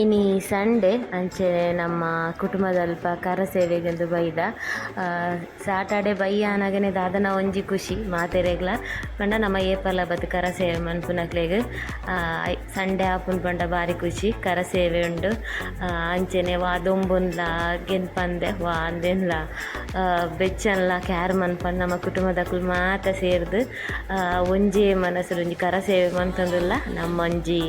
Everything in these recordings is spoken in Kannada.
ಇನಿ ಸಂಡೆ ಅಂಚೆ ನಮ್ಮ ಕುಟುಂಬದಲ್ಪ ಕರಸೇವೆಗೆಂದು ಬೈದ. ಸಾಟರ್ಡೆ ಬೈಯ ದಾದನ ಒಂಜಿ ಖುಷಿ ಮಾತೆರೆಗ್ಲ ಪಂಡ ನಮ್ಮ ಏಪಲ ಬತ್ ಕರಸೇವೆ ಮನ್ಪುನಕ್ಲೆಗ್ ಸಂಡೆ ಆಪುನ್ ಪಂಡ ಬಾರಿ ಖುಷಿ, ಕರ ಸೇವೆ ಉಂಡು. ಅಂಚೆನೆ ವಾ ದೊಂಬುನ್ಲ, ಗೆನ್ಪಂದೆ, ವಾ ಅಂದೆನ್ಲ ಬೆಚ್ಚನ್ಲ, ಕ್ಯಾರ್ ಮನ್ಪಂದು ನಮ್ಮ ಕುಟುಂಬದಕ್ಕೂ ಮಾತ ಸೇರ್ದು ಒಂಜಿ ಮನಸ್ಸು ಒಂಜಿ ಕರಸೇವೆ ಮನ್ತೊಂದುಲ್ಲ ನಮ್ಮ ಒಂಜಿ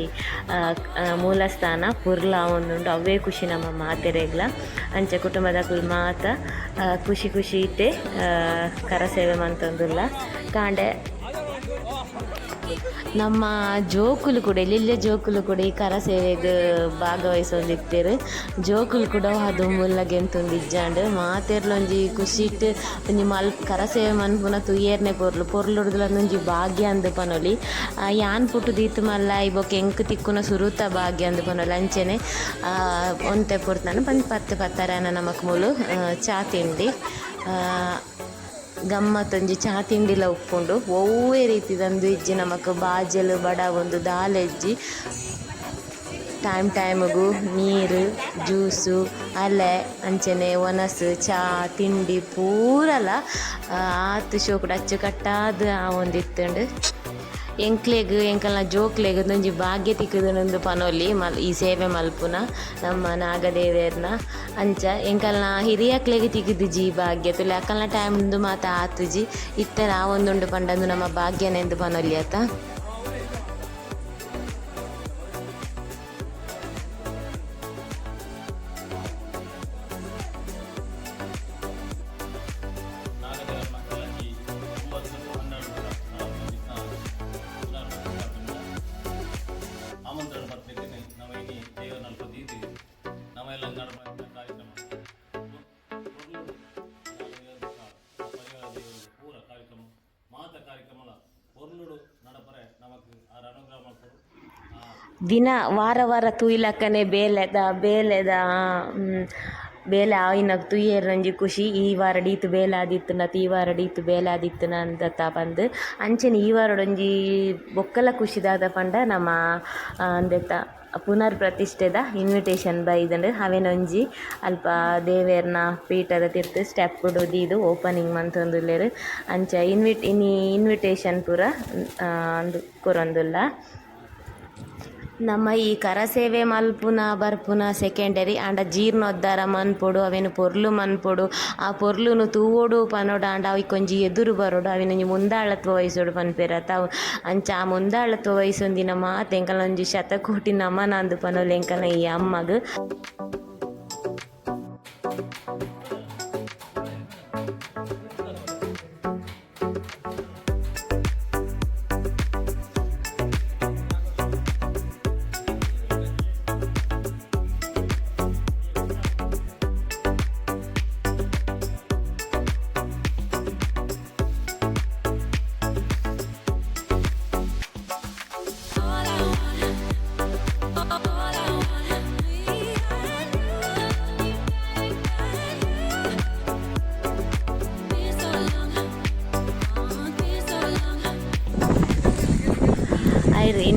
ಮೂಲಸ್ಥಾನ ಪುರ್ಲ ಆವೊಂದುಂಡು ಅವೇ ಖುಷಿ ನಮ್ಮ ಮಾತೆರೆಗ್ಲ ಕುಟುಂಬದ ಕುಟುಂಬದಕುಲು ಮಾತ ಖುಷಿ ಖುಷಿ ಇತ್ತೆ ಕರಸೇವೆ ಮಂತಂದುಲ್ಲ ಕಾಂಡೆ ನಮ್ಮ ಜೋಕುಲು ಕೂಡ, ಇಲ್ಲಿಲ್ಲ ಜೋಕುಲು ಕೂಡ ಈ ಕರಸೇವೆಗ್ ಭಾಗವಹಿಸೊಂದಿತ್ತೆರ್. ಜೋಕುಲು ಕೂಡ ಅದು ಮುಲ್ಲ ಗೆಂತೊಂದಿಜ್ಜಾಂಡ್ ಮಾತೆರ್ಲೊಂಜಿ ಖುಷಿ ಇಟ್ಟು ಒಂಜಿ ಮಲ್ ಕರಸೇವೆ ಮನ್ಪುನ ತುಯ್ಯರ್ನೆ ಪೊರ್ಲು ಪೊರ್ಲುಡ್ದುಲಂದೊಂಜಿ ಭಾಗ್ಯ ಅಂದು ಪನೊಲಿ. ಯಾನ್ ಪುಟ್ಟು ದೀತು ಮಲ್ಲ ಇವಕ್ಕೆ ಎಂಕ್ ತಿಕ್ಕುನ ಸುರುತ ಭಾಗ್ಯ ಅಂದು ಪನೊಲಿ ಅಂಚೆನೆ. ಒಂತೆ ಪುರ್ತಾನೆ ಬಂದು ಪತ್ತೆ ಪತ್ತಾರ ನಮಕ್ ಮೂಲು ಚಾ ತಿಂಡಿ. ಗಮ್ಮತ್ ಒಂಜಿ ಚಾ ತಿಂಡಿಲ ಉಪ್ಪುಂಡು ಒವ್ವೇ ರೀತಿದಂದು ಇಜ್ಜಿ ನಮಕ್ ಬಾಜಲ್, ಬಡ ಒಂದು ದಾಲೆಜ್ಜಿ ಟೈಮ್ ಟೈಮ್ಗೂ ನೀರು, ಜ್ಯೂಸು, ಅಲೆ, ಅಂಚನೆ, ಒನಸ್, ಚಾ, ತಿಂಡಿ ಪೂರಲ ಆತ್ ಶೋಕುಡು ಆ ಆವೊಂದಿತ್ತುಂಡು ಎಂಕ್ಲೆಗ್, ಎಂಕಲ್ನ ಜೋಕ್ಲೆಗ್ ಒಂಜಿ ಭಾಗ್ಯ ತಿಕ್ಕುದೊಂದು ಪನೊಲಿ, ಮಲ್, ಈ ಸೇವೆ ಮಲ್ಪುನ, ನಮ್ಮ ನಾಗದೇವಿಯರ್ನ ಅಂಚ. ಎಂಕಲ್ನ ಹಿರಿಯಕ್ಲೆಗ್ ತಿಕ್ಕುದುಜಿ ಈ ಭಾಗ್ಯ. ತುಲೆ ಅಕಲ್ನ ಟೈಮ್ ಮಾತ ಆತುಜಿ. ಇತ್ತರ ಆ ಒಂದುಂಡು ಪಂಡಂದು ನಮ್ಮ ಭಾಗ್ಯನೆಂದು ಪನೊಲಿ ಆತ. ದಿನ ವಾರ ವಾರ ತೂಯ್ಲಕ್ಕನೆ ಬೇಲೆದ ಬೇಲೆದ ಬೇಲೆ ಆಯಿನಗ್ ತೂಯೆರ್ ಒಂಜಿ ಖುಷಿ ಈ ವಾರ ಡೀತ್ ಬೇಲಾದಿತ್ತು ನತ್ ಈ ವಾರ ಡೀತ್ ಬೇಲಾದಿತ್ತು ಬಂದು ಪಂದ್ ಅಂಚನೆ ಈ ವಾರ ಒಂಜಿ ಬೊಕ್ಕಲ ಖುಷಿದಾದ ಪಂಡ ನಮ್ಮ ಆ, ಅಂದೆತ್ತ ಪುನರ್ ಪ್ರತಿಷ್ಠೆದ ಇನ್ವಿಟೇಷನ್ ಬೈದಂಡ್ ಅವೆನೊಂಜಿ ಅಲ್ಪ ದೇವೇರ್ನ ಪೀಠದ ತಿರ್ತ್ ಸ್ಟೆಪ್ ದೀದು ಓಪನಿಂಗ್ ಮಂತೊಂದುಲ್ಲೆರ್ ಅಂಚ ಇನ್ವಿಟ್ ಇನಿ ಇನ್ವಿಟೇಷನ್ ಪೂರ ಅಂದು ಕೊರೊಂದುಲ್ಲ. ನಮ್ಮ ಈ ಕರಸೇವೆ ಮಲ್ಪುನ ಬರ್ಪುನ ಸೆಕೆಂಡರಿ ಆಂಡ ಜೀರ್ಣೋದ್ಧಾರ ಮನ್ಪೊಡು, ಅವೆನ್ ಪೊರ್ಲು ಮನ್ಪೊಡು, ಆ ಪೊರ್ಲುನು ತೂವೋಡು ಪನೋಡು, ಆಂಡ ಅವಿಕ್ ಒಂಜಿ ಎದುರು ಬರೋಡು ಅವೆನೊಂಜಿ ಮುಂದಾಳತ್ವ ವಹಿಸೋಡು ಪನ್ಪೆರ. ತಾವು ಅಂಚ ಆ ಮುಂದಾಳತ್ವ ವಹಿಸೊಂದಿನ ಮಾತೆಂಕಲ ಒಂಜಿ ಶತಕೋಟಿ ನಮನ ಅಂದು ಪನೊಲಿ ಈ ಅಮ್ಮಗ್.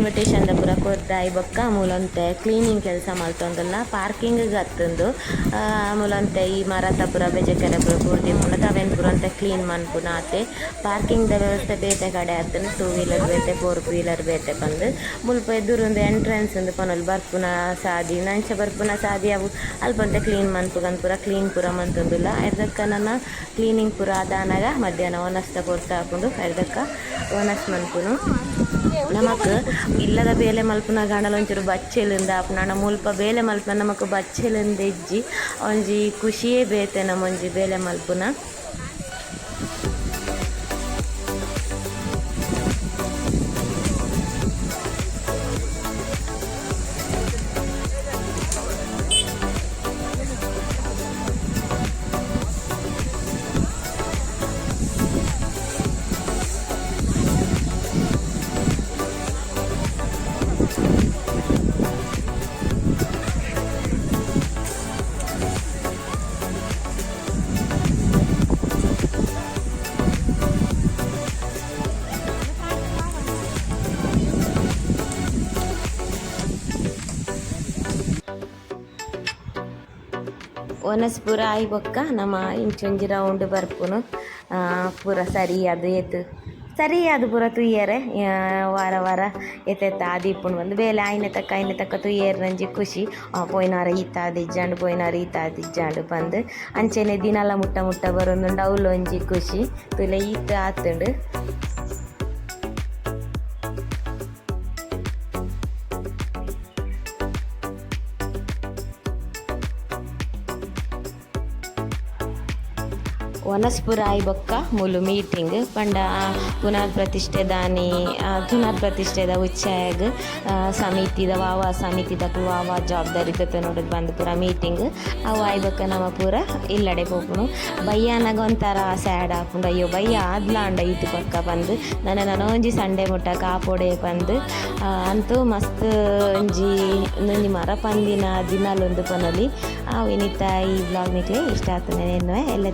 ಇನ್ವಿಟೇಷನ್ ಪೂರ ಕೊರ್ದ ಐ ಬೊಕ್ಕ ಮೂಲೊಂತೆ ಕ್ಲೀನಿಂಗ್ ಕೆಲಸ ಮಲ್ತೊಂದುಲ್ಲ ಪಾರ್ಕಿಂಗ್ ಹತ್ತಂದು. ಮೂಲಂತೆ ಈ ಮರತ ಪೂರ ಬೆಜಕೆರೆ ಪುರ ಪೂರ್ದಿಪ್ಪುಂಡು ಅವೆನ್ ಪೂರ ಒಂತೆ ಕ್ಲೀನ್ ಮನ್ಪುನ ಆತೆ ಪಾರ್ಕಿಂಗ್ದ ವ್ಯವಸ್ಥೆ ಬೇತೆ ಕಡೆ ಆತುಂಡು ಟೂ ವೀಲರ್ ಬೇತೆ ಫೋರ್ ವೀಲರ್ ಬೇತೆ ಬಂದು. ಮುಲ್ಪ ಎದುರೊಂದು ಎಂಟ್ರೆನ್ಸ್ ಉಂದು ಪನಲ್ ಬರ್ಪುನ ಸಾದಿ, ನಂಚ ಬರ್ಪುನ ಸಾದಿ ಅವು. ಅಲ್ಪಂತೆ ಕ್ಲೀನ್ ಮನ್ಪುಗನ್ ಪೂರ ಕ್ಲೀನ್ ಪೂರ ಮಂತಂದಿಲ್ಲ ಎರ್ದಕ್ಕ ನನ್ನ ಕ್ಲೀನಿಂಗ್ ಪೂರ ಆದಾನಾಗ ಮಧ್ಯಾಹ್ನ ಒನಸ್ತ ಕೊಡ್ತಾ ಹಾಕೊಂಡು ಎರ್ದಕ್ಕ ಒನಸ್ ಮನ್ಪುನು ನಮಕ್ ಇಲ್ಲದ ಬೇಲೆ ಮಲ್ಪನ ಗಂಡಲ ಒಂಚೂರು ಬಚ್ಚೆಲಿಂದ ಆಪುನ ಮುಲ್ಪ ಬೇಲೆ ಮಲ್ಪನ ನಮಕ್ ಬಚ್ಚೆಲಿಂದ ಇಜ್ಜಿ ಒಂಜಿ ಖುಷಿಯೇ ಬೇತೆ ನಮ್ಮ ಒಂಜಿ ಬೇಲೆ ಮಲ್ಪುನ. ಒನಸ್ ಪೂರ ಆಯ್ ಬೊಕ್ಕ ನಮ್ಮ ಇಂಚೊಂಜಿ ರೌಂಡ್ ಬರ್ಪುನು. ಆ, ಪೂರ ಸರಿ ಅದು ಎತ್ತು. ಸರಿ ಅದು ಪೂರ ತುಯ್ಯರೆ ವಾರ ವಾರ ಎತ್ತೆತ್ತ ಆದಿಪ್ಪುನು ಬಂದು ಬೇಲೆ ಆಯ್ನೆ ತಕ್ಕ ಆಯ್ನೆ ತಕ್ಕ ತುಯ್ಯರ್ ನಂಜಿ ಖುಷಿ ಪೋಯ್ನಾರ ಈತ ಆದಿಜ್ಜಾಂಡು ಪೋಯ್ನಾರ ಈತ ಆದಿಜ್ಜಾಂಡು ಬಂದು ಅಂಚೆನೆ ದಿನಲ ಮುಟ್ಟ ಮುಟ್ಟ ಬರೋದುಂಡು ಅವ್ಲು ಒಂಜಿ ಖುಷಿ. ತುಲೆ ಈತ ಆತುಂಡು. ವನಸ್ಪುರ ಆಯ್ ಬೊಕ್ಕ ಮುಲು ಮೀಟಿಂಗ್ ಪಂಡ ಪುನರ್ ಪ್ರತಿಷ್ಠೆ ದಾನಿ ಪುನರ್ ಪ್ರತಿಷ್ಠೆದ ಉಚ್ಚಾಯಗ್ ಸಮಿತಿದ ವಾವ ಸಮಿತಿದ ವಾವ ಜವಾಬ್ದಾರಿ ಜೊತೆ ನೋಡೋದು ಬಂದು ಪೂರ ಮೀಟಿಂಗ್ ಅವು ಆಯ್ ಬೊಕ್ಕ ನಮ್ಮ ಪೂರ ಇಲ್ಲಡೆ ಹೋಗ್ಬೋಣ ಬಯ್ಯನಾಗ ಒಂಥರ ಸ್ಯಾಡ್ ಹಾಕೊಂಡು. ಅಯ್ಯೋ ಬಯ್ಯ ಆದ್ಲಾಂಡ ಇದು ಪಕ್ಕ ಬಂದು. ನನ್ನ ನಾನು ಒಂಜಿ ಸಂಡೆ ಮುಟ್ಟ ಕಾಪೋಡೆ ಬಂದು. ಅಂತೂ ಮಸ್ತ್ ಒಂಜಿ ಒಂಜಿ ಮರ ಪಂದಿನ ದಿನಾಲೊಂದು ಪನೊಲಿ ಆ ವಿನಿತ ಈ ಬ್ಲಾಗ್ ನಿಕ್ಲೆ ಇಷ್ಟ ಆಗ್ತದೆ ಎಲ್ಲ